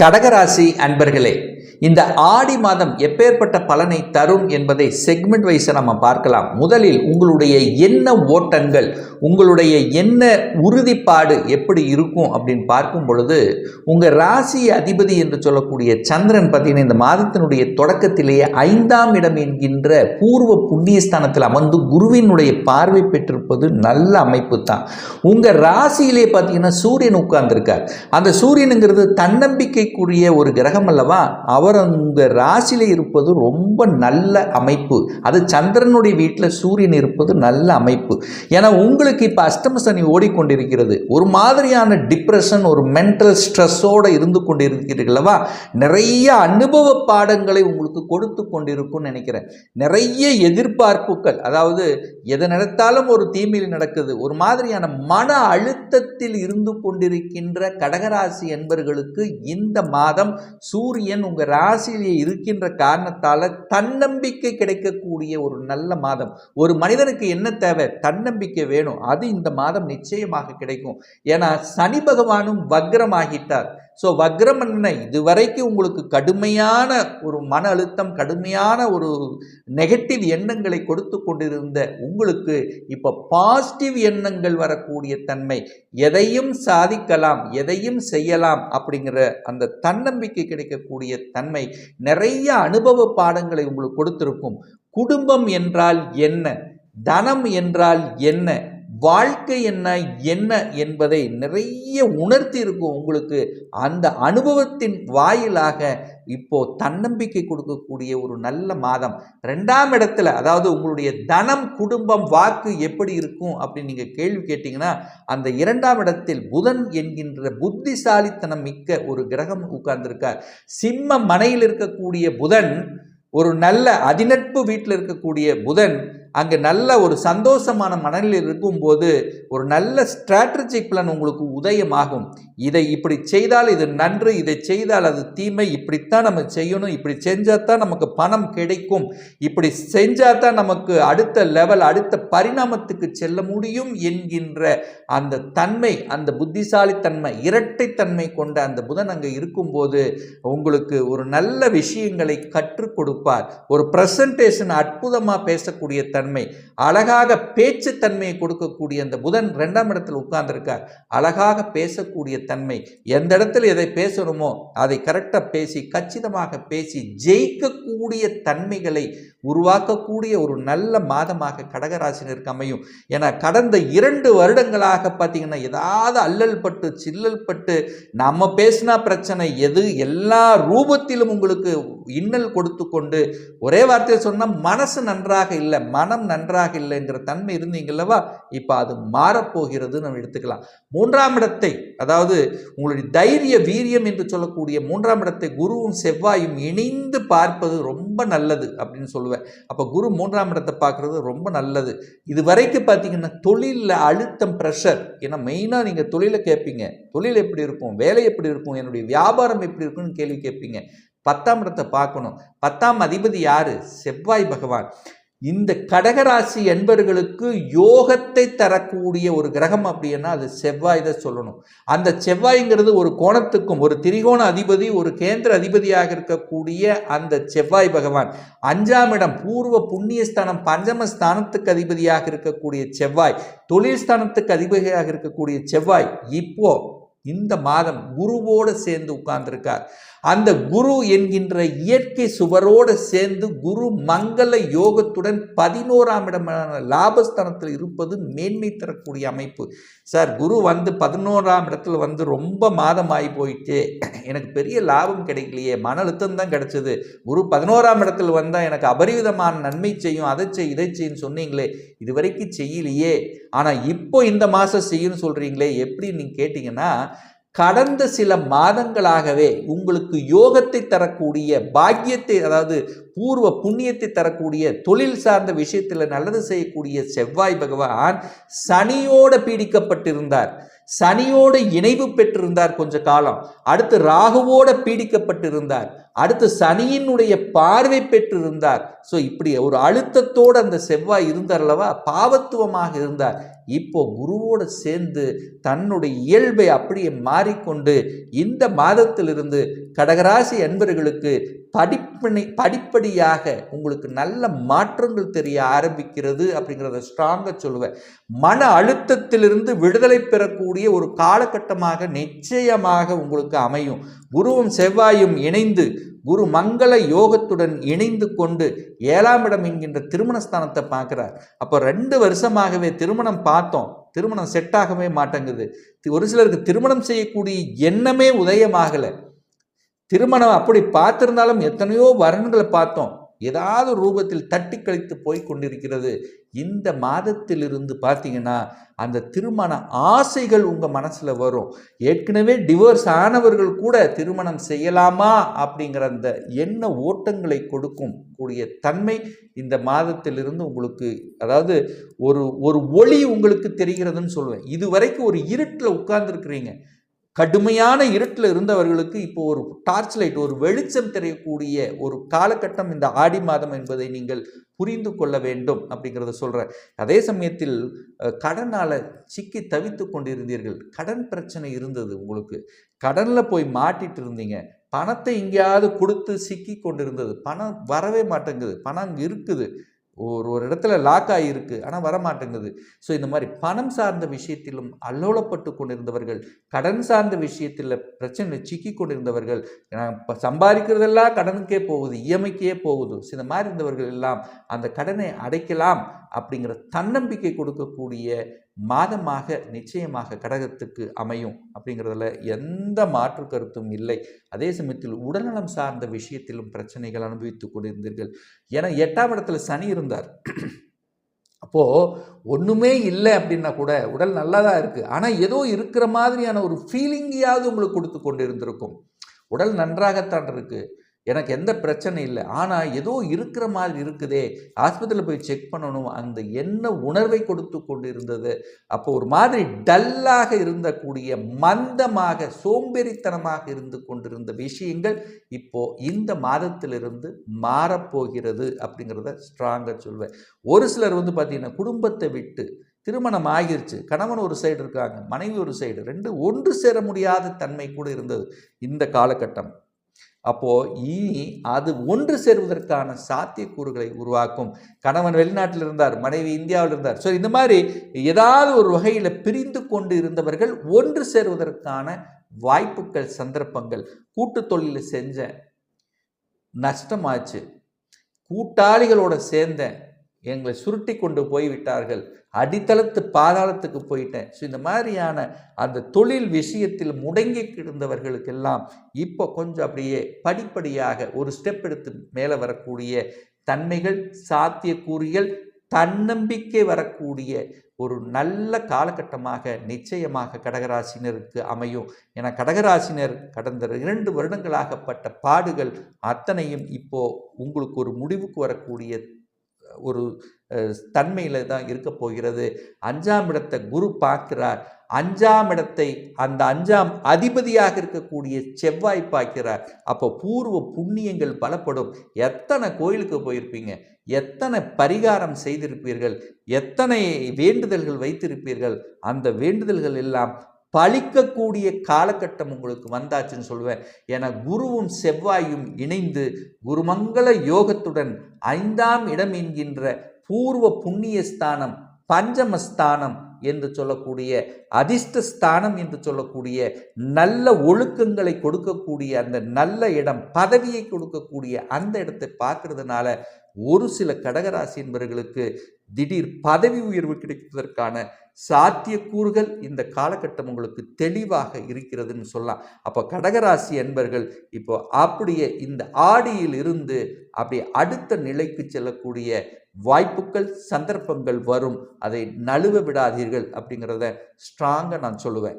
கடகராசி அன்பர்களே இந்த ஆடி மாதம் எப்பேற்பட்ட பலனை தரும் என்பதை செக்மெண்ட் வைஸை நம்ம பார்க்கலாம். முதலில் உங்களுடைய என்ன ஓட்டங்கள் உங்களுடைய என்ன உறுதிப்பாடு எப்படி இருக்கும் அப்படின்னு பார்க்கும் பொழுது உங்கள் ராசி அதிபதி என்று சொல்லக்கூடிய சந்திரன் பார்த்தீங்கன்னா இந்த மாதத்தினுடைய தொடக்கத்திலேயே ஐந்தாம் இடம் என்கின்ற பூர்வ புண்ணியஸ்தானத்தில் அமர்ந்து குருவினுடைய பார்வை பெற்றிருப்பது நல்ல அமைப்பு தான் உங்கள் ராசியிலே பார்த்தீங்கன்னா சூரியன் உட்கார்ந்துருக்கார். அந்த சூரியனுங்கிறது தன்னம்பிக்கைக்குரிய ஒரு கிரகம் அல்லவா? அவர் உங்கள் ராசியில் இருப்பது ரொம்ப நல்ல அமைப்பு. அது சந்திரனுடைய வீட்டில் சூரியன் இருப்பது நல்ல அமைப்பு. ஏன்னா உங்களுக்கு இப்போ அஷ்டம சனி ஓடிக்கொண்டிருக்கிறது. ஒரு மாதிரியான டிப்ரெஷன் ஒரு மென்டல் ஸ்ட்ரெஸ்ஸோடு இருந்து கொண்டிருக்கிறீர்களவா நிறைய அனுபவ பாடங்களை உங்களுக்கு கொடுத்து கொண்டிருக்கும்னு நினைக்கிறேன். நிறைய எதிர்பார்ப்புகள் அதாவது எதை நடத்தாலும் ஒரு தீமையில் நடக்குது. ஒரு மாதிரியான மன அழுத்தத்தில் இருந்து கொண்டிருக்கின்ற கடகராசி என்பர்களுக்கு இந்த மாதம் சூரியன் உங்கள் ராசியிலே இருக்கின்ற காரணத்தால் தன்னம்பிக்கை கிடைக்கக்கூடிய ஒரு நல்ல மாதம். ஒரு மனிதனுக்கு என்ன தேவை? தன்னம்பிக்கை வேணும். அது இந்த மாதம் நிச்சயமாக கிடைக்கும். ஏன்னா சனி பகவானும் வக்ரமாகிட்டார். ஸோ வக்ரம் என்ன? இதுவரைக்கும் உங்களுக்கு கடுமையான ஒரு மன அழுத்தம் கடுமையான ஒரு நெகட்டிவ் எண்ணங்களை கொடுத்து கொண்டிருந்த உங்களுக்கு இப்போ பாசிட்டிவ் எண்ணங்கள் வரக்கூடிய தன்மை எதையும் சாதிக்கலாம் எதையும் செய்யலாம் அப்படிங்கிற அந்த தன்னம்பிக்கை கிடைக்கக்கூடிய தன்மை நிறைய அனுபவ பாடங்களை உங்களுக்கு கொடுத்திருக்கும். குடும்பம் என்றால் என்ன? தனம் என்றால் என்ன? வாழ்க்கை என்ன என்ன என்பதை நிறைய உணர்த்தி இருக்கும் உங்களுக்கு. அந்த அனுபவத்தின் வாயிலாக இப்போ தன்னம்பிக்கை கொடுக்கக்கூடிய ஒரு நல்ல மாதம். ரெண்டாம் இடத்துல அதாவது உங்களுடைய தனம் குடும்பம் வாக்கு எப்படி இருக்கும் அப்படின்னு நீங்கள் கேள்வி கேட்டிங்கன்னா அந்த இரண்டாம் இடத்தில் புதன் என்கின்ற புத்திசாலித்தனம் மிக்க ஒரு கிரகம் உட்கார்ந்திருக்கார். சிம்ம மனையில் இருக்கக்கூடிய புதன் ஒரு நல்ல அதிநட்பு வீட்டில் இருக்கக்கூடிய புதன் அங்கே நல்ல ஒரு சந்தோஷமான மனநிலையில் இருக்கும்போது ஒரு நல்ல ஸ்ட்ராட்டஜிக் பிளான் உங்களுக்கு உதயமாகும். இதை இப்படி செய்தால் இது நன்று இதை செய்தால் அது தீமை இப்படித்தான் நம்ம செய்யணும் இப்படி செஞ்சால் தான் நமக்கு பணம் கிடைக்கும் இப்படி செஞ்சால் தான் நமக்கு அடுத்த லெவல் அடுத்த பரிணாமத்துக்கு செல்ல முடியும் என்கின்ற அந்த தன்மை அந்த புத்திசாலித்தன்மை இரட்டைத்தன்மை கொண்ட அந்த புதன் அங்கே இருக்கும்போது உங்களுக்கு ஒரு நல்ல விஷயங்களை கற்றுக் கொடுப்பார். ஒரு ப்ரெசன்டேஷன் அற்புதமாக பேசக்கூடிய தன்மை அழகாக பேச்சு தன்மையை கொடுக்கக்கூடிய அந்த புதன் ரெண்டாம் இடத்தில் உட்கார்ந்துருக்கார். அழகாக பேசக்கூடிய தன்மை எந்த இடத்துல எதை பேசணுமோ அதை கரெக்டாக பேசி கச்சிதமாக பேசி ஜெயிக்கக்கூடிய தன்மைகளை உருவாக்கக்கூடிய ஒரு நல்ல மாதமாக கடகராசினருக்கு அமையும். ஏன்னா கடந்த இரண்டு வருடங்களாக பார்த்தீங்கன்னா ஏதாவது அல்லல் பட்டு சில்லல் பட்டு நம்ம பேசினா பிரச்சனை எது எல்லா ரூபத்திலும் உங்களுக்கு இன்னல் கொடுத்து கொண்டு ஒரே வார்த்தையை சொன்னால் மனசு நன்றாக இல்லை மனம் நன்றாக இல்லைங்கிற தன்மை இருந்தீங்கல்லவா இப்போ அது மாறப்போகிறது நம்ம எடுத்துக்கலாம். மூன்றாம் இடத்தை அதாவது உங்களுடைய தைரிய வீரியம் என்று சொல்லக்கூடிய மூன்றாம் இடத்தை குருவும் செவ்வாயும் இணைந்து பார்ப்பது ரொம்ப நல்லது அப்படின்னு சொல்லுவேன். அப்போ குரு மூன்றாம் இடத்தை பார்க்குறது ரொம்ப நல்லது. இது வரைக்கும் பார்த்தீங்கன்னா தொழிலில் அழுத்தம் ப்ரெஷர் ஏன்னா மெயினாக நீங்கள் தொழிலை கேட்பீங்க. தொழில் எப்படி இருக்கும்? வேலை எப்படி இருக்கும்? என்னுடைய வியாபாரம் எப்படி இருக்கும்னு கேள்வி கேட்பீங்க. பத்தாம் இடத்தை பார்க்கணும். பத்தாம் அதிபதி யார்? செவ்வாய் பகவான். இந்த கடகராசி என்பர்களுக்கு யோகத்தை தரக்கூடிய ஒரு கிரகம் அப்படின்னா அது செவ்வாய் தான் சொல்லணும். அந்த செவ்வாய்ங்கிறது ஒரு கோணத்துக்கும் ஒரு திரிகோண அதிபதி ஒரு கேந்திர அதிபதியாக இருக்கக்கூடிய அந்த செவ்வாய் பகவான். அஞ்சாம் இடம் பூர்வ புண்ணியஸ்தானம் பஞ்சம ஸ்தானத்துக்கு அதிபதியாக இருக்கக்கூடிய செவ்வாய் தொழில் ஸ்தானத்துக்கு அதிபதியாக இருக்கக்கூடிய செவ்வாய். இப்போ இந்த மாதம் குருவோடு சேர்ந்து உட்கார்ந்துருக்கார். அந்த குரு என்கின்ற இயற்கை சுவரோடு சேர்ந்து குரு மங்கள யோகத்துடன் பதினோராம் இடமான லாபஸ்தானத்தில் இருப்பது மேன்மை தரக்கூடிய அமைப்பு. சார் குரு வந்து பதினோராம் இடத்துல வந்து ரொம்ப மாதம் ஆகி போயிட்டு எனக்கு பெரிய லாபம் கிடைக்கலையே மன அழுத்தம் தான் கிடைச்சது. குரு பதினோராம் இடத்துல வந்தால் எனக்கு அபரிவிதமான நன்மை செய்யும் அதை செய் இதை செய்யுன்னு சொன்னீங்களே இது வரைக்கும் செய்யலையே. ஆனால் இப்போ இந்த மாதம் செய்யும்னு சொல்கிறீங்களே எப்படி நீங்கள் கேட்டிங்கன்னா கடந்த சில மாதங்களாகவே உங்களுக்கு யோகத்தை தரக்கூடிய பாக்கியத்தை அதாவது பூர்வ புண்ணியத்தை தரக்கூடிய தொழில் சார்ந்த விஷயத்தில் நல்லது செய்யக்கூடிய செவ்வாய் பகவான் சனியோடு பீடிக்கப்பட்டிருந்தார். சனியோடு இணைவு பெற்றிருந்தார் கொஞ்ச காலம். அடுத்து ராகுவோட பீடிக்கப்பட்டிருந்தார். அடுத்து சனியினுடைய பார்வை பெற்றிருந்தார். ஸோ இப்படி ஒரு அழுத்தத்தோடு அந்த செவ்வாய் இருந்தார் அல்லவா? பாவத்துவமாக இருந்தார். இப்போ குருவோடு சேர்ந்து தன்னுடைய இயல்பை அப்படியே மாறிக்கொண்டு இந்த மாதத்திலிருந்து கடகராசி அன்பர்களுக்கு படிப்பினை படிப்படியாக உங்களுக்கு நல்ல மாற்றங்கள் தெரிய ஆரம்பிக்கிறது அப்படிங்கிறத ஸ்ட்ராங்காக சொல்லுவேன். மன அழுத்தத்திலிருந்து விடுதலை பெறக்கூடிய ஒரு காலகட்டமாக நிச்சயமாக உங்களுக்கு அமையும். குருவும் செவ்வாயும் இணைந்து குரு மங்கள யோகத்துடன் இணைந்து கொண்டு ஏழாம் இடம் என்கின்ற திருமணஸ்தானத்தை பார்க்குறார். அப்போ ரெண்டு வருஷமாகவே திருமணம் பார்த்தோம். திருமணம் செட் ஆகவே மாட்டேங்குது. ஒரு சிலருக்கு திருமணம் செய்யக்கூடிய எண்ணமே உதயமாகலை. திருமணம் அப்படி பார்த்துருந்தாலும் எத்தனையோ வரன்களை பார்த்தோம். ஏதாவது ரூபத்தில் தட்டி கழித்து போய் கொண்டிருக்கிறது. இந்த மாதத்திலிருந்து பார்த்தீங்கன்னா அந்த திருமண ஆசைகள் உங்கள் மனசில் வரும். ஏற்கனவே டிவோர்ஸ் ஆனவர்கள் கூட திருமணம் செய்யலாமா? அப்படிங்கிற அந்த எண்ண ஓட்டங்களை கொடுக்கும் கூடிய தன்மை இந்த மாதத்திலிருந்து உங்களுக்கு அதாவது ஒரு ஒரு ஒளி உங்களுக்கு தெரிகிறதுன்னு சொல்லுவேன். இதுவரைக்கும் ஒரு இருட்டில் உட்கார்ந்துருக்கிறீங்க. கடுமையான இருட்டில் இருந்தவர்களுக்கு இப்போ ஒரு டார்ச் லைட் ஒரு வெளிச்சம் தெரியக்கூடிய ஒரு காலகட்டம் இந்த ஆடி மாதம் என்பதை நீங்கள் புரிந்து கொள்ள வேண்டும் அப்படிங்கிறத சொல்கிறேன் அதே சமயத்தில் கடனால் சிக்கி தவித்து கொண்டிருந்தீர்கள். கடன் பிரச்சனை இருந்தது உங்களுக்கு. கடனில் போய் மாட்டிட்டு இருந்தீங்க. பணத்தை எங்கேயாவது கொடுத்து சிக்கி கொண்டிருந்தது. பணம் வரவே மாட்டேங்குது. பணம் இருக்குது. ஒரு ஒரு இடத்துல லாக் ஆகியிருக்கு ஆனால் வரமாட்டேங்குது. ஸோ இந்த மாதிரி பணம் சார்ந்த விஷயத்திலும் அல்லோலப்பட்டு கொண்டிருந்தவர்கள் கடன் சார்ந்த விஷயத்தில் பிரச்சனை சிக்கி கொண்டிருந்தவர்கள் இப்போ சம்பாதிக்கிறதெல்லாம் கடனுக்கே போகுது இஎம்ஐக்கே போகுது. ஸோ இந்த மாதிரி இருந்தவர்கள் எல்லாம் அந்த கடனை அடைக்கலாம் அப்படிங்கிற தன்னம்பிக்கை கொடுக்கக்கூடிய மாதமாக நிச்சயமாக கடகத்துக்கு அமையும் அப்படிங்கிறதுல எந்த மாற்று கருத்தும் இல்லை. அதே சமயத்தில் உடல்நலம் சார்ந்த விஷயத்திலும் பிரச்சனைகள் அனுபவித்துக் கொண்டிருந்தீர்கள். ஏன்னா எட்டாம் இடத்துல சனி இருந்தார். அப்போது ஒன்றுமே இல்லை அப்படின்னா கூட உடல் நல்லா தான் இருக்குது ஆனால் ஏதோ இருக்கிற மாதிரியான ஒரு ஃபீலிங்கையாவது உங்களுக்கு கொடுத்து கொண்டு இருந்திருக்கும் உடல் நன்றாகத்தான் இருக்குது எனக்கு எந்த பிரச்சனை இல்லை. ஆனால் ஏதோ இருக்கிற மாதிரி இருக்குதே. ஆஸ்பத்திரியில் போய் செக் பண்ணணும். அந்த என்ன உணர்வை கொடுத்து கொண்டு இருந்தது அப்போ ஒரு மாதிரி டல்லாக இருந்தக்கூடிய மந்தமாக சோம்பேறித்தனமாக இருந்து கொண்டிருந்த விஷயங்கள் இப்போ இந்த மாதத்திலிருந்து மாறப்போகிறது அப்படிங்கிறத ஸ்ட்ராங்காக சொல்வேன். ஒரு சிலர் வந்து பார்த்திங்கன்னா குடும்பத்தை விட்டு திருமணம் ஆகிருச்சு. கணவன் ஒரு சைடு இருக்காங்க. மனைவி ஒரு சைடு ரெண்டு ஒன்று சேர முடியாத தன்மை கூட இருந்தது. இந்த காலகட்டம். அப்போது இனி அது ஒன்று சேர்வதற்கான சாத்தியக்கூறுகளை உருவாக்கும். கணவன் வெளிநாட்டில் இருந்தார் மனைவி இந்தியாவில் இருந்தார். ஸோ இந்த மாதிரி ஏதாவது ஒரு வகையில் பிரிந்து கொண்டு இருந்தவர்கள் ஒன்று சேருவதற்கான வாய்ப்புகள் சந்தர்ப்பங்கள். கூட்டு தொழில் செஞ்ச நஷ்டமாச்சு. கூட்டாளிகளோட சேர்ந்தேன். எங்களை சுருட்டி கொண்டு போய்விட்டார்கள். அடித்தளத்து பாதாளத்துக்கு போயிட்டேன். ஸோ இந்த மாதிரியான அந்த தொழில் விஷயத்தில் முடங்கி கிடந்தவர்களுக்கெல்லாம் இப்போ கொஞ்சம் அப்படியே படிப்படியாக ஒரு ஸ்டெப் எடுத்து மேலே வரக்கூடிய தன்மைகள் சாத்தியக்கூறிகள் தன்னம்பிக்கை வரக்கூடிய ஒரு நல்ல காலகட்டமாக நிச்சயமாக கடகராசினருக்கு அமையும். என கடகராசினர் கடந்த இரண்டு வருடங்களாகப்பட்ட பாடுகள் அத்தனையும் இப்போ உங்களுக்கு ஒரு முடிவுக்கு வரக்கூடிய ஒரு தன்மையில் தான் இருக்க போகிறது. அஞ்சாம் இடத்தை குரு பார்க்கிறார். அஞ்சாம் இடத்தை அந்த அஞ்சாம் அதிபதியாக இருக்கக்கூடிய செவ்வாய் பார்க்கிறார். அப்போ பூர்வ புண்ணியங்கள் பலப்படும். எத்தனை கோயிலுக்கு போயிருப்பீங்க? எத்தனை பரிகாரம் செய்திருப்பீர்கள்? எத்தனை வேண்டுதல்கள் வைத்திருப்பீர்கள்? அந்த வேண்டுதல்கள் எல்லாம் பழிக்கக்கூடிய காலகட்டம் உங்களுக்கு வந்தாச்சுன்னு சொல்லுவேன். என குருவும் செவ்வாயும் இணைந்து குருமங்கள யோகத்துடன் ஐந்தாம் இடம் என்கின்ற பூர்வ புண்ணியஸ்தானம் பஞ்சமஸ்தானம் என்று சொல்லக்கூடிய அதிர்ஷ்ட ஸ்தானம் என்று சொல்லக்கூடிய நல்ல ஒழுக்கங்களை கொடுக்கக்கூடிய அந்த நல்ல இடம் பதவியை கொடுக்கக்கூடிய அந்த இடத்தை பார்க்கறதுனால ஒரு சில கடகராசி என்பவர்களுக்கு திடீர் பதவி உயர்வு கிடைப்பதற்கான சாத்தியக்கூறுகள் இந்த காலகட்டம் உங்களுக்கு தெளிவாக இருக்கிறதுன்னு சொல்லலாம். அப்போ கடகராசி என்பர்கள் இப்போ அப்படியே இந்த ஆடியில் இருந்து அப்படி அடுத்த நிலைக்கு செல்லக்கூடிய வாய்ப்புகள் சந்தர்ப்பங்கள் வரும். அதை நழுவ விடாதீர்கள் அப்படிங்கிறத ஸ்ட்ராங்காக நான் சொல்லுவேன்.